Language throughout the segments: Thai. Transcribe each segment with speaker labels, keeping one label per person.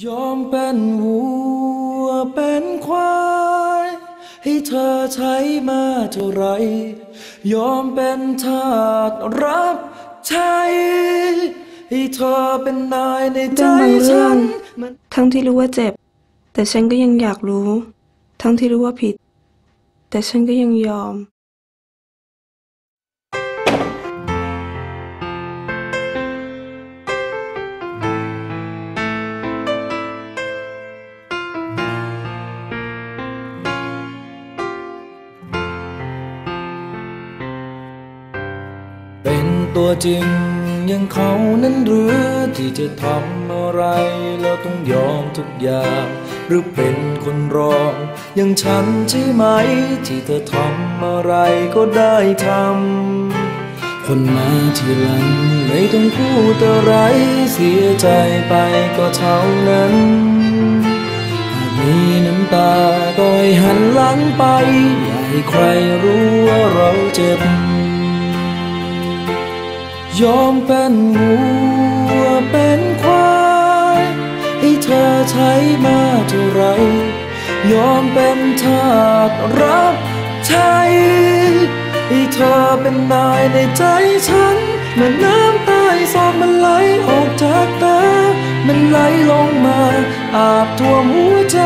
Speaker 1: ยอมเป็นวัวเป็นควาย ให้เธอใช้มาเท่าไร ยอมเป็นทาสรับใช้ให้เธอเป็นนายในใจฉัน
Speaker 2: ทั้งที่รู้ว่าเจ็บ แต่ฉันก็ยังอยากรู้ ทั้งที่รู้ว่าผิด แต่ฉันก็ยังยอม
Speaker 1: เป็นตัวจริงอย่างเขานั้นหรือที่จะทำอะไรแล้วต้องยอมทุกอย่าง หรือเป็นคนรองอย่างฉันใช่ไหม ที่เธอทำอะไรก็ได้ทำคนมาทีหลังไม่ต้องพูดอะไรเสียใจไปก็เท่านั้นหากมีน้ำตาก็ให้หันหลังไป อย่าให้ใครรู้ว่าเราเจ็บ ยอมเป็นวัวเป็นควายให้เธอใช้มาเท่าไร ยอมเป็นทาสรับใช้ให้เธอเป็นนายในใจฉันเมื่อน้ำใต้ซอกมันไหลออกจากตา มันไหลลงมา อาบท่วมหัวใจ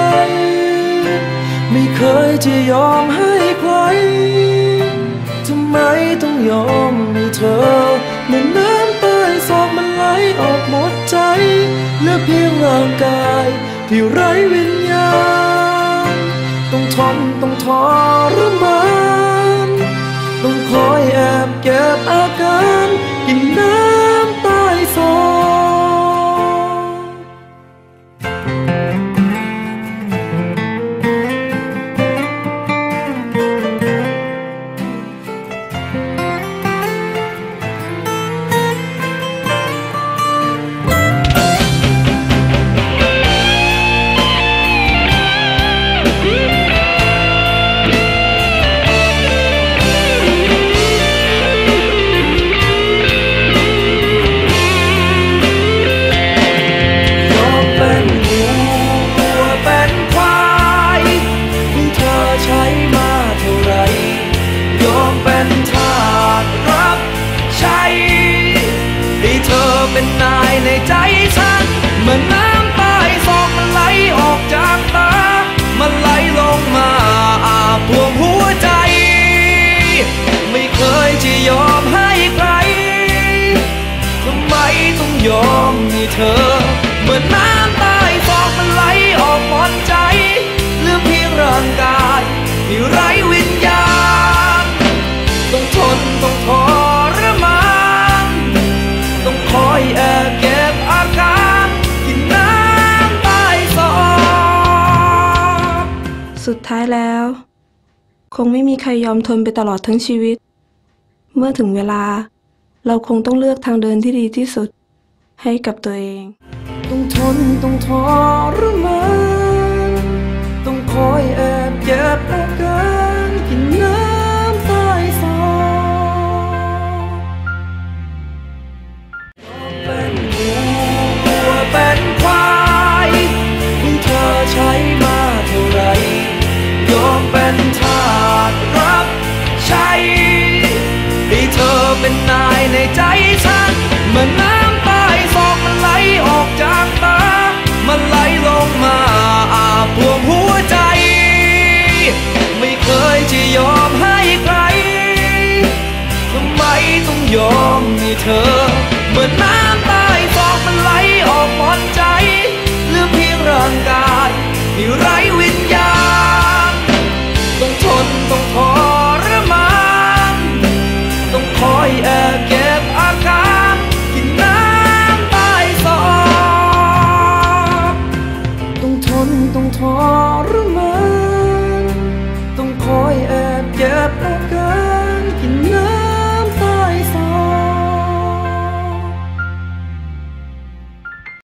Speaker 1: ไม่เคยจะยอมให้ใครทำไมต้องยอมางกาย ที่ไร้วิญญาณ ต้องทนต้องทรมานต้องคอยแอบเก็บอาการ เป็นนายในใจฉัน เหมือนน้ำตายซอกมันไหลออกจากตา มันไหลลงมาอาบท่วมหัวใจ ไม่เคยจะยอมให้ใครทำไมต้องยอมให้เธอ เหมือนน้ำ
Speaker 2: สุดท้ายแล้ว คงไม่มีใครยอมทนไปตลอดทั้งชีวิต เมื่อถึงเวลา เราคงต้องเลือกทางเดินที่ดีที่สุด ให้กับตัวเอง
Speaker 1: ต้องทนต้องทรมาน เธอเมื่อน้ำใ